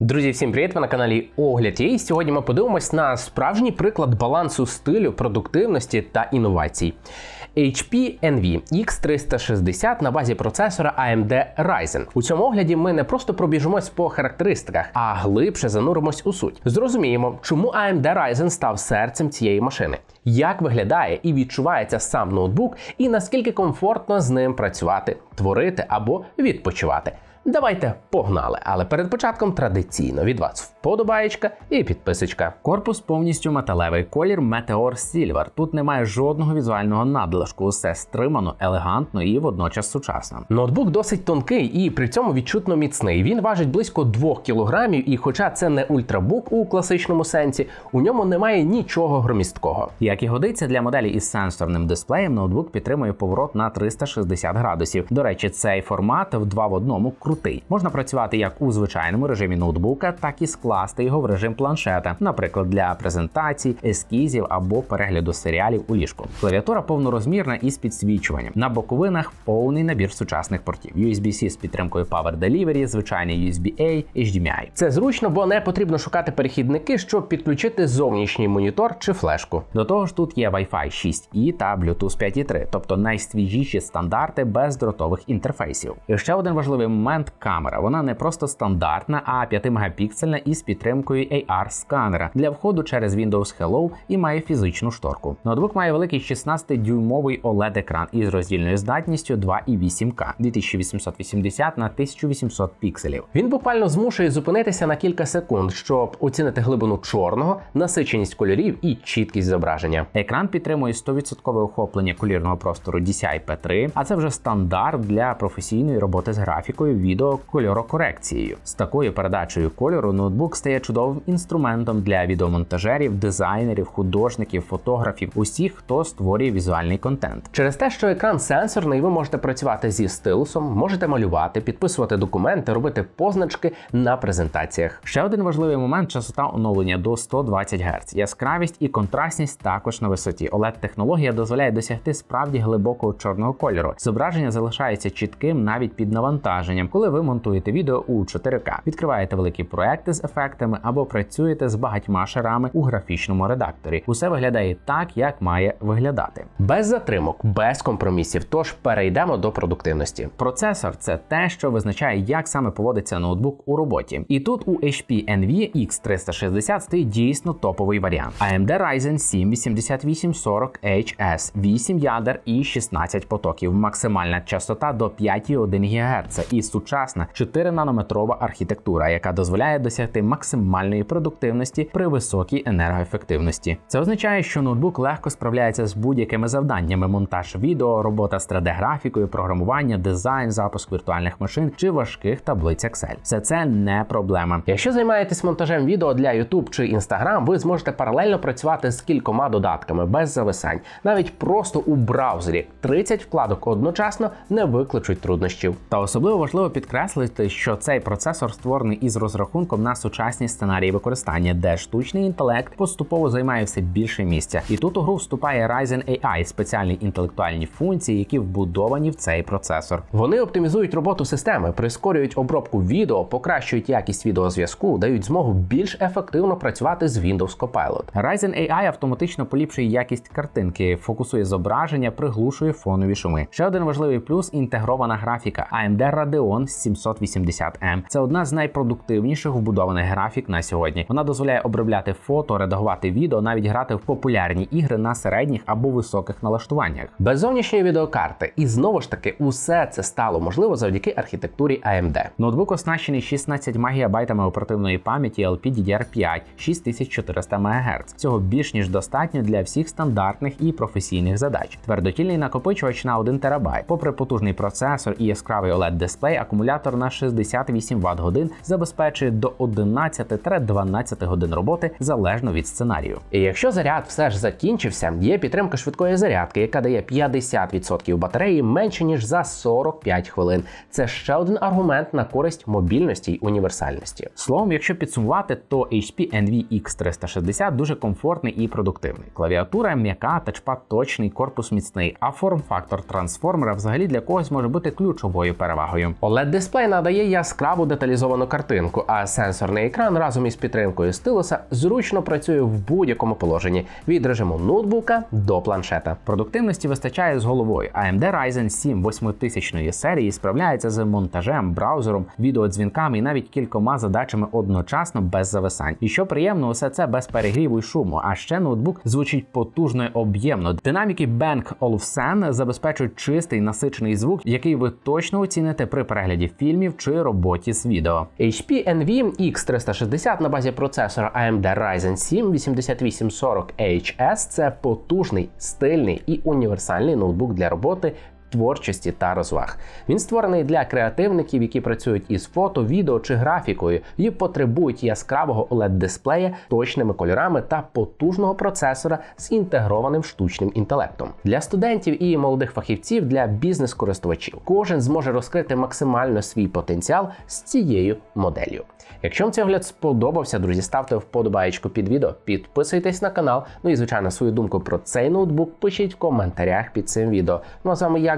Друзі, всім привіт! Ви на каналі Огляд. І сьогодні ми подивимось на справжній приклад балансу стилю, продуктивності та інновацій. HP Envy X360 на базі процесора AMD Ryzen. У цьому огляді ми не просто пробіжимось по характеристиках, а глибше зануримось у суть. Зрозуміємо, чому AMD Ryzen став серцем цієї машини, як виглядає і відчувається сам ноутбук, і наскільки комфортно з ним працювати, творити або відпочивати. Давайте погнали! Але перед початком традиційно від вас вподобаєчка і підписочка. Корпус повністю металевий, колір Meteor Silver. Тут немає жодного візуального надлишку, усе стримано, елегантно і водночас сучасно. Ноутбук досить тонкий і при цьому відчутно міцний. Він важить близько 2 кг, і хоча це не ультрабук у класичному сенсі, у ньому немає нічого громісткого. Як і годиться для моделі із сенсорним дисплеєм, ноутбук підтримує поворот на 360 градусів. До речі, цей формат в два в одному крутий. Можна працювати як у звичайному режимі ноутбука, так і скласти його в режим планшета, наприклад, для презентацій, ескізів або перегляду серіалів у ліжку. Клавіатура повнорозмірна із підсвічуванням. На боковинах повний набір сучасних портів: USB-C з підтримкою Power Delivery, звичайний USB-A, HDMI. Це зручно, бо не потрібно шукати перехідники, щоб підключити зовнішній монітор чи флешку. До того ж, тут є Wi-Fi 6E та Bluetooth 5.3, тобто найсвіжіші стандарти бездротових інтерфейсів. І ще один важливий момент камера. Вона не просто стандартна, а 5-мегапіксельна із підтримкою AR-сканера для входу через Windows Hello і має фізичну шторку. Ноутбук має великий 16-дюймовий OLED-екран із роздільною здатністю 2,8К 2880 на 1800 пікселів. Він буквально змушує зупинитися на кілька секунд, щоб оцінити глибину чорного, насиченість кольорів і чіткість зображення. Екран підтримує 100% охоплення колірного простору DCI-P3, а це вже стандарт для професійної роботи з графікою, відео, кольорокорекцією. З такою передачею кольору ноутбук стає чудовим інструментом для відеомонтажерів, дизайнерів, художників, фотографів, усіх, хто створює візуальний контент. Через те, що екран сенсорний, ви можете працювати зі стилусом, можете малювати, підписувати документи, робити позначки на презентаціях. Ще один важливий момент частота оновлення до 120 Гц. Яскравість і контрастність також на висоті. oled технологія дозволяє досягти справді глибокого чорного кольору. Зображення залишається чітким навіть під навантаженням, коли ви монтуєте відео у 4К, відкриваєте великі проекти з ефектами або працюєте з багатьма шарами у графічному редакторі. Усе виглядає так, як має виглядати. Без затримок, без компромісів. Тож перейдемо до продуктивності. Процесор це те, що визначає, як саме поводиться ноутбук у роботі. І тут у HP Envy X360 стоїть дійсно топовий варіант. AMD Ryzen 7 8840HS, 8 ядер і 16 потоків, максимальна частота до 5,1 ГГц і сучасна 4-нанометрова архітектура, яка дозволяє досягти максимальної продуктивності при високій енергоефективності. Це означає, що ноутбук легко справляється з будь-якими завданнями: монтаж відео, робота з 3D-графікою, програмування, дизайн, запуск віртуальних машин чи важких таблиць Excel. Все це не проблема. Якщо займаєтесь монтажем відео для YouTube чи Instagram, ви зможете паралельно працювати з кількома додатками без зависань, навіть просто у браузері. 30 вкладок одночасно не викличуть труднощів. Та особливо важливо підкреслити, що цей процесор створений із розрахунком на сучасні сценарії використання, де штучний інтелект поступово займає все більше місця. І тут у гру вступає Ryzen AI, спеціальні інтелектуальні функції, які вбудовані в цей процесор. Вони оптимізують роботу системи, прискорюють обробку відео, покращують якість відеозв'язку, дають змогу більш ефективно працювати з Windows Copilot. Ryzen AI автоматично поліпшує якість картинки, фокусує зображення, приглушує фонові шуми. Ще один важливий плюс інтегрована графіка AMD Radeon 780M. Це одна з найпродуктивніших вбудованих графік на сьогодні. Вона дозволяє обробляти фото, редагувати відео, навіть грати в популярні ігри на середніх або високих налаштуваннях. Без зовнішньої відеокарти, і знову ж таки, усе це стало можливо завдяки архітектурі AMD. Ноутбук оснащений 16 ГБ оперативної пам'яті LPDDR5 6400 МГц. Цього більш ніж достатньо для всіх стандартних і професійних задач. Твердотільний накопичувач на 1 ТБ. Попри потужний процесор і яскравий oled дисплей, акумулятор на 68 Вт годин забезпечує до 11-12 годин роботи залежно від сценарію. І якщо заряд все ж закінчився, є підтримка швидкої зарядки, яка дає 50% батареї менше ніж за 45 хвилин. Це ще один аргумент на користь мобільності й універсальності. Словом, якщо підсумувати, то HP Envy X360 дуже комфортний і продуктивний. Клавіатура м'яка, тачпад точний, корпус міцний, а форм-фактор трансформера взагалі для когось може бути ключовою перевагою. oled дисплей надає яскраву деталізовану картинку, а сенсорний екран разом із підтримкою стилуса зручно працює в будь-якому положенні від режиму ноутбука до планшета. Продуктивності вистачає з головою. AMD Ryzen 7 8000 серії справляється з монтажем, браузером, відеодзвінками і навіть кількома задачами одночасно без зависань. І що приємно, усе це без перегріву й шуму. А ще ноутбук звучить потужно й об'ємно. Динаміки Bang Olufsen забезпечують чистий насичений звук, який ви точно оціните при перегляді фільмів чи роботі з відео. HP NV X360 на базі процесора AMD Ryzen 7 8840HS – це потужний, стильний і універсальний ноутбук для роботи. Творчості та розваг. Він створений для креативників, які працюють із фото, відео чи графікою, і потребують яскравого oled дисплея, точними кольорами та потужного процесора з інтегрованим штучним інтелектом. Для студентів і молодих фахівців, для бізнес-користувачів кожен зможе розкрити максимально свій потенціал з цією моделлю. Якщо вам цей огляд сподобався, друзі, ставте вподобаєчку під відео, підписуйтесь на канал. Ну і звичайно, свою думку про цей ноутбук пишіть в коментарях під цим відео. Ну а з вами,